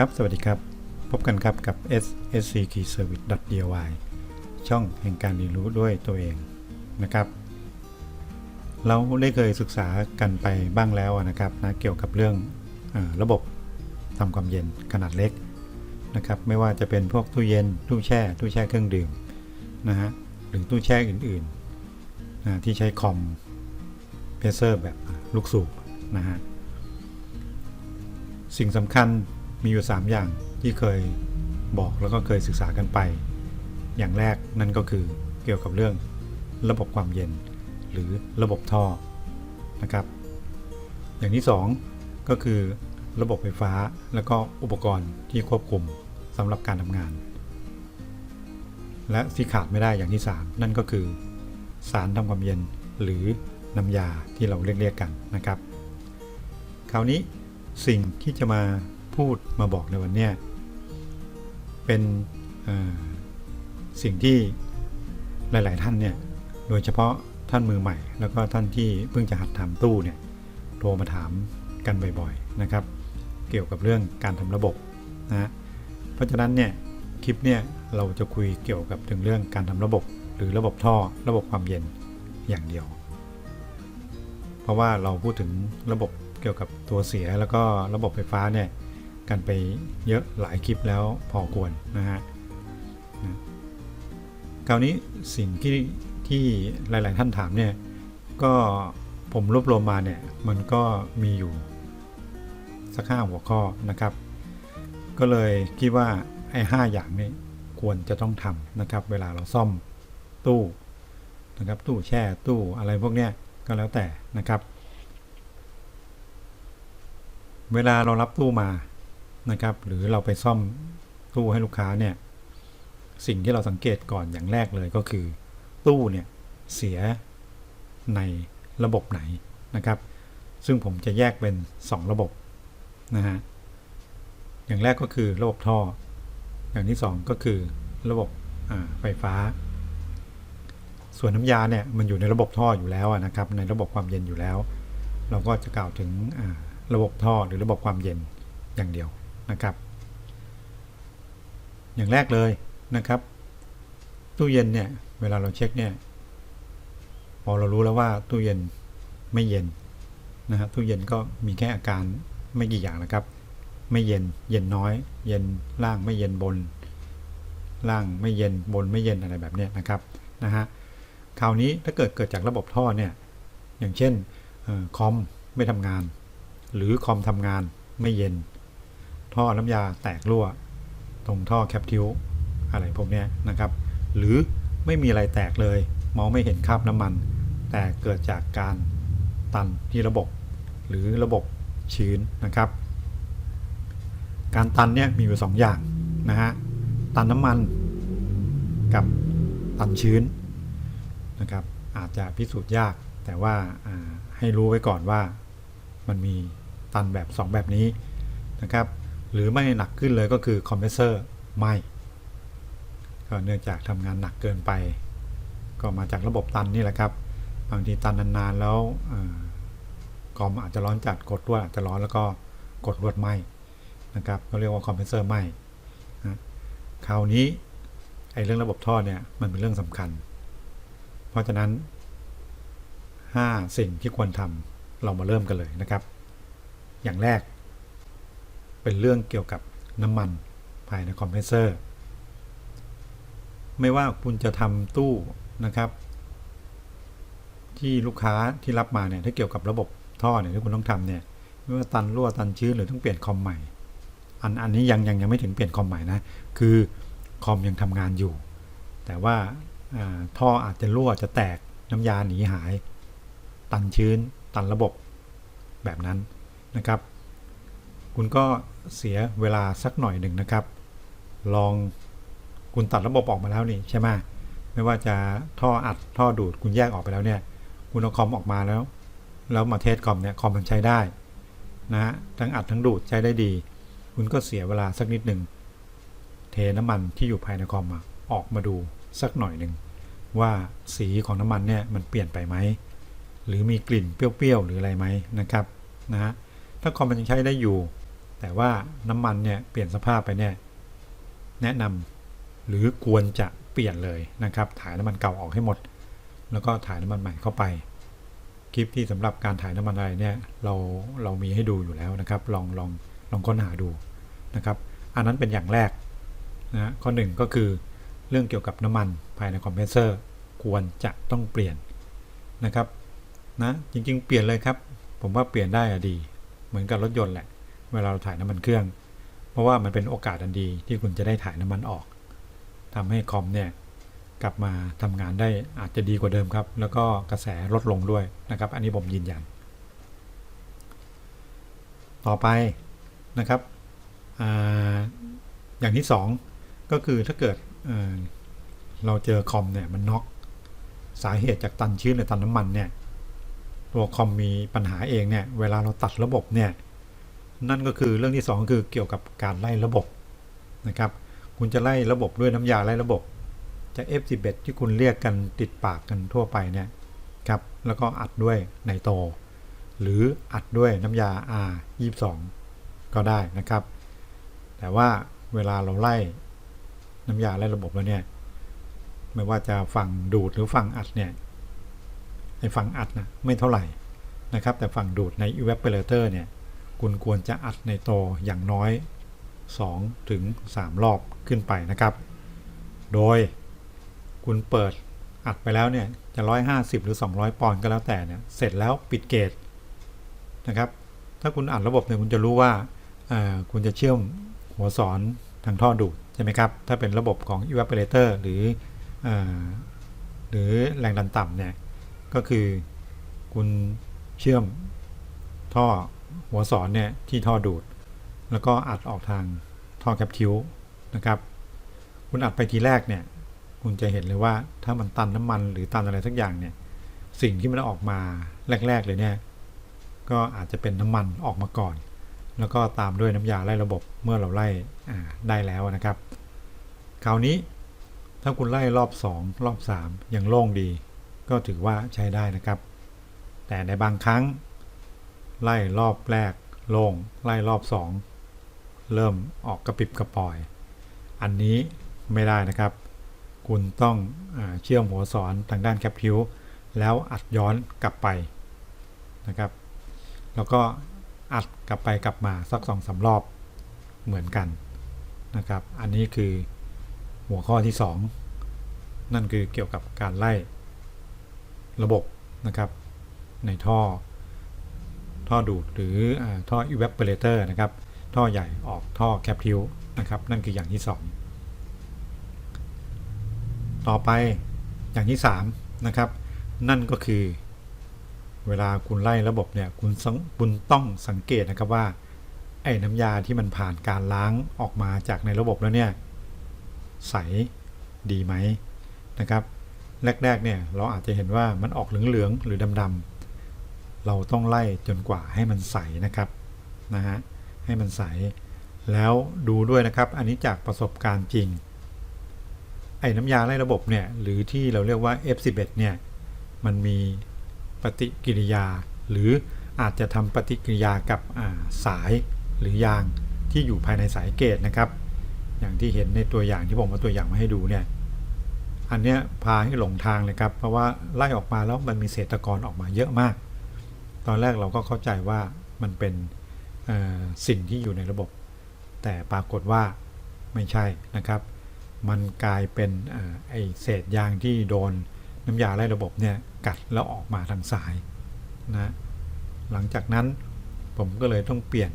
ครับ สวัสดีครับ พบกันครับกับ SSC Key Service DIY ช่องแห่งการเรียนรู้ด้วยตัวเองนะครับ เราได้เคยศึกษากันไปบ้างแล้วนะครับนะเกี่ยวกับเรื่องออระบบทำความเย็นขนาดเล็กนะครับ ไม่ว่าจะเป็นพวกตู้เย็น ตู้แช่ ตู้แช่เครื่องดื่มนะฮะ หรือตู้แช่อื่นๆนะที่ใช้คอมเพรสเซอร์แบบลูกสูบนะฮะ สิ่งสำคัญ มีอยู่ 3 อย่างที่เคยบอกแล้วก็เคยศึกษากันไป อย่างแรกนั่นก็คือเกี่ยวกับเรื่องระบบความเย็น หรือระบบท่อนะครับ อย่างที่ 2 ก็คือระบบไฟฟ้าแล้วก็อุปกรณ์ที่ควบคุมสำหรับการทำงาน และที่ขาดไม่ได้อย่างที่ 3 นั่นก็คือสารทำความเย็นหรือน้ำยาที่เราเรียกๆกันนะครับ คราวนี้สิ่งที่จะมา พูดมาบอกในวันนี้เป็นสิ่งที่หลาย ๆ ท่านเนี่ยโดยเฉพาะท่านมือใหม่ แล้วก็ท่านที่เพิ่งจะหัดทำตู้เนี่ยโทรมาถามกันบ่อย ๆ นะครับ เกี่ยวกับเรื่องการทำระบบนะเพราะฉะนั้นเนี่ยคลิปเนี่ยเราจะคุยเกี่ยวกับถึงเรื่องการทำระบบ หรือระบบท่อระบบความเย็นอย่างเดียว เพราะว่าเราพูดถึงระบบเกี่ยวกับตัวเสียแล้วก็ระบบไฟฟ้าเนี่ย กันไปเยอะหลายคลิปแล้วพอควรนะฮะนะคราวนี้สิ่งที่ที่หลาย ๆ ท่านถามเนี่ยก็ผมรวบรวมมาเนี่ยมันก็มีอยู่สักห้าหัวข้อนะครับ ก็เลยคิดว่าไอ้ห้าอย่างนี้ควรจะต้องทำนะครับ เวลาเราซ่อมตู้นะครับตู้แช่ตู้อะไรพวกเนี้ยก็แล้วแต่นะครับ เวลาเรารับตู้มา นะครับ หรือเราไปซ่อมตู้ให้ลูกค้าเนี่ย สิ่งที่เราสังเกตก่อนอย่างแรกเลยก็คือ ตู้เนี่ยเสียในระบบไหนนะครับ ซึ่งผมจะแยกเป็น 2 ระบบนะฮะอย่างแรกก็คือระบบท่อ อย่างที่ 2 ก็คือระบบไฟฟ้า ส่วนน้ำยาเนี่ยมันอยู่ในระบบท่ออยู่แล้วนะครับ ในระบบความเย็นอยู่แล้ว เราก็จะกล่าวถึงระบบท่อหรือระบบความเย็นอย่างเดียว นะครับ อย่างแรกเลยนะครับ ตู้เย็นเนี่ย เวลาเราเช็คเนี่ยพอเรารู้แล้วว่าตู้เย็นไม่เย็นนะฮะตู้เย็นก็มีแค่อาการไม่กี่อย่างนะครับ ไม่เย็นเย็นน้อย เย็นล่างไม่เย็นบน ล่างไม่เย็นบนไม่เย็นอะไรแบบนี้นะครับนะฮะคราวนี้ถ้าเกิดเกิดจากระบบท่อเนี่ยอย่างเช่นออคอมไม่ทำงาน หรือคอมทำงานไม่เย็น ท่อน้ำยาแตกรั่ว ตรงท่อแคปทิวอะไรพวกนี้นะครับ หรือไม่มีอะไรแตกเลย มองไม่เห็นคราบน้ำมัน แต่เกิดจากการตันที่ระบบ หรือระบบชื้นนะครับ การตันเนี่ยมีอยู่สองอย่างนะฮะตันน้ำมันกับตันชื้นนะครับ อาจจะพิสูจน์ยากแต่ว่าอ่าให้รู้ไว้ก่อนว่ามันมีตันแบบ 2 แบบนี้นะครับ หรือไม่หนักขึ้นเลยก็คือคอมเพรสเซอร์ไหมก็เนื่องจากทำงานหนักเกินไป ก็มาจากระบบตันนี่แหละครับ บางทีตันนานๆแล้วอกอมอาจจะร้อนจัดกดรวดอาจจะร้อนแล้วก็กดรวดไหมนะครับก็เรียกว่าคอมเพรสเซอร์ไหมนะคราวนี้ไอ้เรื่องระบบท่อเนี่ยมันเป็นเรื่องสำคัญ เพราะฉะนั้น 5 สิ่งที่ควรทำเรามาเริ่มกันเลยนะครับ อย่างแรก เป็นเรื่องเกี่ยวกับน้ำมันภายในคอมเพรสเซอร์ ไม่ว่าคุณจะทำตู้นะครับ ที่ลูกค้าที่รับมาเนี่ยถ้าเกี่ยวกับระบบท่อเนี่ยที่คุณต้องทำเนี่ยไม่ว่าตันรั่วตันชื้นหรือต้องเปลี่ยนคอมใหม่ อันอันนี้ยังยังยังไม่ถึงเปลี่ยนคอมใหม่นะคือคอมยังทำงานอยู่ แต่ว่าอ่าท่ออาจจะรั่วจะแตกน้ำยาหนีหาย ตันชื้น ตันระบบแบบนั้นนะครับ คุณก็ เสียเวลาสักหน่อยหนึ่งนะครับ ลองคุณตัดระบบออกมาแล้วนี่ใช่ไหมไม่ว่าจะท่ออัดท่อดูดคุณแยกออกไปแล้วเนี่ยคุณเอาคอมออกมาแล้ว แล้วมาเทสคอมเนี่ยคอมมันใช้ได้นะฮะทั้งอัดทั้งดูดใช้ได้ดี คุณก็เสียเวลาสักนิดหนึ่งเทน้ำมันที่อยู่ภายในคอมออกมาดูสักหน่อยหนึ่งว่าสีของน้ำมันเนี่ยมันเปลี่ยนไปไหมหรือมีกลิ่นเปรี้ยวๆหรืออะไรไหมนะครับนะฮะถ้าคอมมันยังใช้ได้อยู่ แต่ว่าน้ำมันเนี่ยเปลี่ยนสภาพไปเนี่ยแนะนำหรือควรจะเปลี่ยนเลยนะครับถ่ายน้ำมันเก่าออกให้หมด แล้วก็ถ่ายน้ำมันใหม่เข้าไป คลิปที่สำหรับการถ่ายน้ำมันอะไรเนี่ยเราเรามีให้ดูอยู่แล้วนะครับ ลองลองลองค้นหาดูนะครับอันนั้นเป็นอย่างแรกนะข้อหนึ่งก็คือเรื่องเกี่ยวกับน้ำมันภายในคอมเพรสเซอร์ควรจะต้องเปลี่ยนนะครับนะจริงๆ เปลี่ยนเลยครับ ผมว่าเปลี่ยนได้อะดี เหมือนกับรถยนต์แหละ เวลาเราถ่ายน้ำมันเครื่อง เพราะว่ามันเป็นโอกาสอันดีที่คุณจะได้ถ่ายน้ำมันออกทำให้คอมเนี่ยกลับมาทำงานได้อาจจะดีกว่าเดิมครับ แล้วก็กระแสลดลงด้วยนะครับ อันนี้ผมยืนยัน ต่อไปนะครับออย่างที่สองก็คือถ้าเกิดเเราเจอคอมเนี่ยมันน็อกสาเหตุจากตันชื้นหรือตันน้ำมันเนี่ยตัวคอมมีปัญหาเองเนี่ยเวลาเราตัดระบบเนี่ย นั่นก็คือเรื่องที่สองคือเกี่ยวกับการไล่ระบบนะครับ คุณจะไล่ระบบด้วยน้ำยาไล่ระบบจะ F11 ที่คุณเรียกกันติดปากกันทั่วไปเนี่ยครับแล้วก็อัดด้วยไนโตรหรืออัดด้วยน้ำยา R22 ก็ได้นะครับ แต่ว่าเวลาเราไล่น้ำยาไล่ระบบแล้วเนี่ย ไม่ว่าจะฝั่งดูดหรือฝั่งอัดเนี่ยไอฝั่งอัดนะไม่เท่าไหร่นะครับ แต่ฝั่งดูดใน evaporator เนี่ย คุณควรจะอัดในโตอย่างน้อย 2 ถึง 3 รอบขึ้นไปนะครับ โดยคุณเปิดอัดไปแล้วเนี่ยจะ 150 หรือ 200 ปอนด์ก็แล้วแต่เนี่ยเสร็จแล้วปิดเกจนะครับ ถ้าคุณอัดระบบเนี่ยคุณจะรู้ว่าคุณจะเชื่อมหัวสอนทางท่อดูดใช่ไหมครับ ถ้าเป็นระบบของ evaporator หรืออหรือแรงดันต่ำเนี่ยก็คือคุณเชื่อมท่อ หัวสอนเนี่ยที่ท่อดูด แล้วก็อัดออกทางท่อแคปทิวนะครับ คุณอัดไปทีแรกเนี่ย คุณจะเห็นเลยว่าถ้ามันตันน้ำมันหรือตันอะไรสักอย่างเนี่ย สิ่งที่มันออกมาแรก ๆ เลยเนี่ย ก็อาจจะเป็นน้ำมันออกมาก่อน แล้วก็ตามด้วยน้ำยาไล่ระบบเมื่อเราไล่ได้แล้วนะครับ คราวนี้ถ้าคุณไล่รอบ 2 รอบ 3 ยังโล่งดี ก็ถือว่าใช้ได้นะครับ แต่ในบางครั้ง ไล่รอบแรกโล่งไล่รอบ2เริ่มออกกระปิบกระปอย อันนี้ไม่ได้นะครับ คุณต้องอเชื่อมหัวสอนทางด้านแคปทิวแล้วอัดย้อนกลับไปนะครับ แล้วก็อัดกลับไปกลับมาสักสองสารอบเหมือนกันนะครับ อันนี้คือหัวข้อที่ 2 นั่นคือเกี่ยวกับการไล่ระบบนะครับ ในท่อ ท่อดูดหรืออท่อ evaporator นะครับ ท่อใหญ่ออกท่อแคปทิวนะครับ นั่นคืออย่างที่ 2 ต่อไปอย่างที่ 3 นะครับ นั่นก็คือ เวลาคุณไล่ระบบเนี่ยคุณคุณต้องสังเกตนะครับว่า ไอ้น้ำยาที่มันผ่านการล้างออกมาจากในระบบแล้วเนี่ย ใสดีไหมนะครับ แรก ๆ เนี่ยเราอาจจะเห็นว่ามันออกเหลือง ๆ หรือดำๆ เราต้องไล่จนกว่าให้มันใสนะครับนะฮะให้มันใส แล้วดูด้วยนะครับอันนี้จากประสบการณ์จริง ไอ้น้ำยาไล่ระบบเนี่ยหรือที่เราเรียกว่า F11 เนี่ยมันมีปฏิกิริยา หรืออาจจะทำปฏิกิริยากับาสายหรือยางที่อยู่ภายในสายเกตนะครับ อย่างที่เห็นในตัวอย่างที่ผมเอาตัวอย่างมาให้ดูเนี่ยอันเนี้ยพาให้หลงทางเลยครับ เพราะว่าไล่ออกมาแล้วมันมีเศษตะกอนออกมาเยอะมาก ตอนแรกเราก็เข้าใจว่ามันเป็นสิ่งที่อยู่ในระบบ แต่ปรากฏว่าไม่ใช่นะครับ มันกลายเป็นอ่อไอเศษยางที่โดนน้ำยาไล่ระบบเนี่ยกัดแล้วออกมาทางสายนะหลังจากนั้นผมก็เลยต้องเปลี่ยน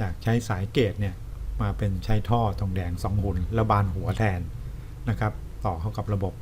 จากใช้สายเกตเนี่ยมาเป็นใช้ท่อทองแดงสองหุ่นแล้วบานหัวแทนนะครับ ต่อเข้ากับระบบ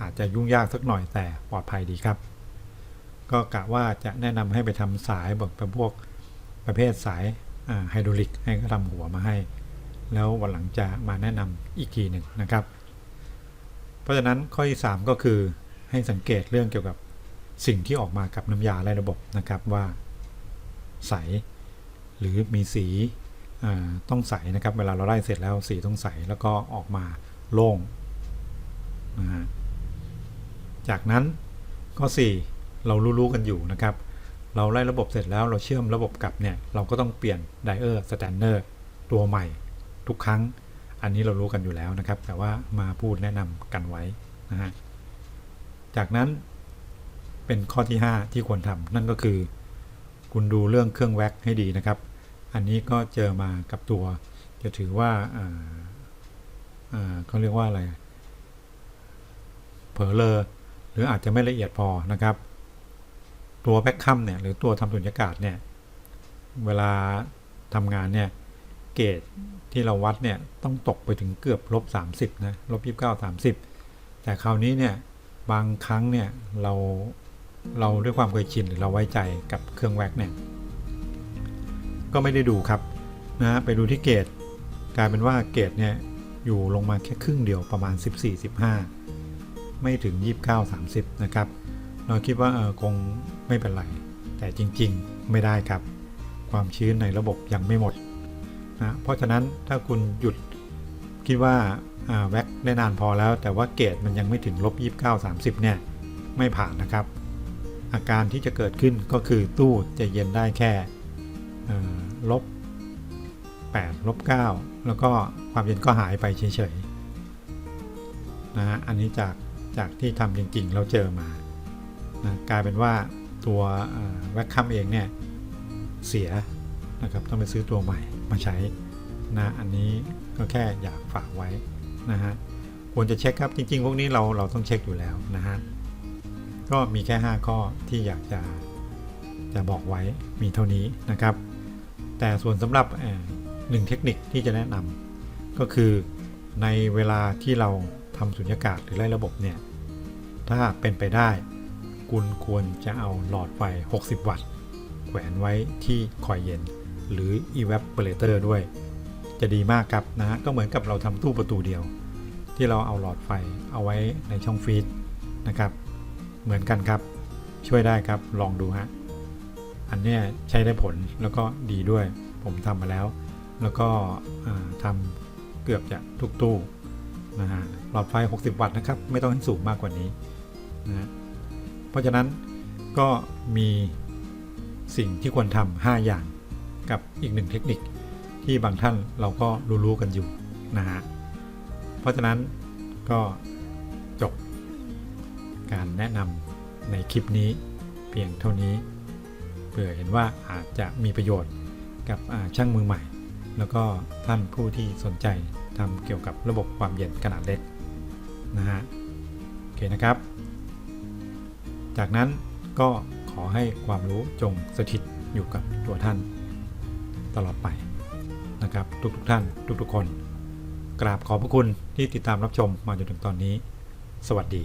อาจจะยุ่งยากสักหน่อยแต่ปลอดภัยดีครับ ก็กะว่าจะแนะนำให้ไปทำสายแบบเป็นพวกประเภทสายไฮดรอลิกให้ก็ทำหัวมาให้ แล้ววันหลังจะมาแนะนำอีกทีหนึ่งนะครับ เพราะฉะนั้นข้อที่ 3 ก็คือให้สังเกตเรื่องเกี่ยวกับสิ่งที่ออกมากับน้ำยาไล่ระบบนะครับว่าใสหรือมีสีต้องใสนะครับ เวลาเราไล่เสร็จแล้วสีต้องใสแล้วก็ออกมาโล่งนะฮะจากนั้นข้อ 4 เรารู้ๆกันอยู่นะครับ เราไล่ระบบเสร็จแล้วเราเชื่อมระบบกลับเนี่ย เราก็ต้องเปลี่ยนไดเออร์สแตนเดอร์ตัวใหม่ทุกครั้ง อันนี้เรารู้กันอยู่แล้วนะครับ แต่ว่ามาพูดแนะนำกันไว้นะฮะ จากนั้นเป็นข้อที่ 5 ที่ควรทำนั่นก็คือ คุณดูเรื่องเครื่องแว็กให้ดีนะครับ อันนี้ก็เจอมากับตัว จะถือว่าอ่าอ่าเขาเรียกว่าอะไรเผลอเลอหรืออาจจะไม่ละเอียดพอนะครับ ตัวแบ็คคัมเนี่ยหรือตัวทำสุญญากาศเนี่ยเวลาทำงานเนี่ยเกจที่เราวัดเนี่ยต้องตกไปถึงเกือบลบ30นะลบ29 30แต่คราวนี้เนี่ยบางครั้งเนี่ยเราเราด้วยความเคยชินหรือเราไว้ใจกับเครื่องแวกเนี่ยก็ไม่ได้ดูครับนะไปดูที่เกจกลายเป็นว่าเกจเนี่ยอยู่ลงมาแค่ครึ่งเดียวประมาณ 14-15 ไม่ถึง 29-30 นะครับ เราคิดว่าเออคง ไม่เป็นไร แต่จริงๆไม่ได้ครับ ความชื้นในระบบยังไม่หมดนะเพราะฉะนั้นถ้าคุณหยุดคิดว่าแว็กได้นานพอแล้ว แต่ว่าเกรดมันยังไม่ถึงลบ29 30 เนี่ย ไม่ผ่านนะครับ อาการที่จะเกิดขึ้นก็คือตู้จะเย็นได้แค่ลบ8ลบ9แล้วก็ความเย็นก็หายไปเฉยๆนะฮะอันนี้จากจากที่ทำจริงๆ เราเจอมานะกลายเป็นว่า ตัวแว็กคัมเองเนี่ยเสียนะครับต้องไปซื้อตัวใหม่มาใช้นะอันนี้ก็แค่อยากฝากไว้นะฮะควรจะเช็คครับจริง ๆ พวกนี้เราเราต้องเช็คอยู่แล้วนะฮะก็มีแค่ 5 ข้อที่อยากจะจะบอกไว้มีเท่านี้นะครับ แต่ส่วนสำหรับหนึ่งเทคนิคที่จะแนะนำก็คือในเวลาที่เราทำสุญญากาศหรือไล่ระบบเนี่ยถ้าเป็นไปได้ คุณควรจะเอาหลอดไฟ 60 วัตต์ แขวนไว้ที่คอยเย็น หรือ evaporator ด้วย จะดีมากครับนะฮะก็เหมือนกับเราทำตู้ประตูเดียว ที่เราเอาหลอดไฟเอาไว้ในช่องฟีดนะครับ เหมือนกันครับช่วยได้ครับลองดูฮะอันเนี้ยใช้ได้ผลแล้วก็ดีด้วย ผมทำมาแล้ว แล้วก็ทำเกือบจะทุกตู้นะฮะหลอดไฟ 60 วัตต์นะครับ ไม่ต้องให้สูงมากกว่านี้นะฮะ เพราะฉะนั้นก็มีสิ่งที่ควรทำ5อย่างกับอีกหนึ่งเทคนิคที่บางท่านเราก็รู้ๆกันอยู่นะฮะ เพราะฉะนั้นก็จบการแนะนำในคลิปนี้เพียงเท่านี้เผื่อเห็นว่าอาจจะมีประโยชน์กับช่างมือใหม่ แล้วก็ท่านผู้ที่สนใจทำเกี่ยวกับระบบความเย็นขนาดเล็กนะฮะ โอเคนะครับ จากนั้นก็ขอให้ความรู้จงสถิตอยู่กับตัวท่าน ตลอดไปนะครับ ทุกๆทท่าน ทุกๆคน กราบขอบพระคุณที่ติดตามรับชมมาจนถึงตอนนี้ สวัสดี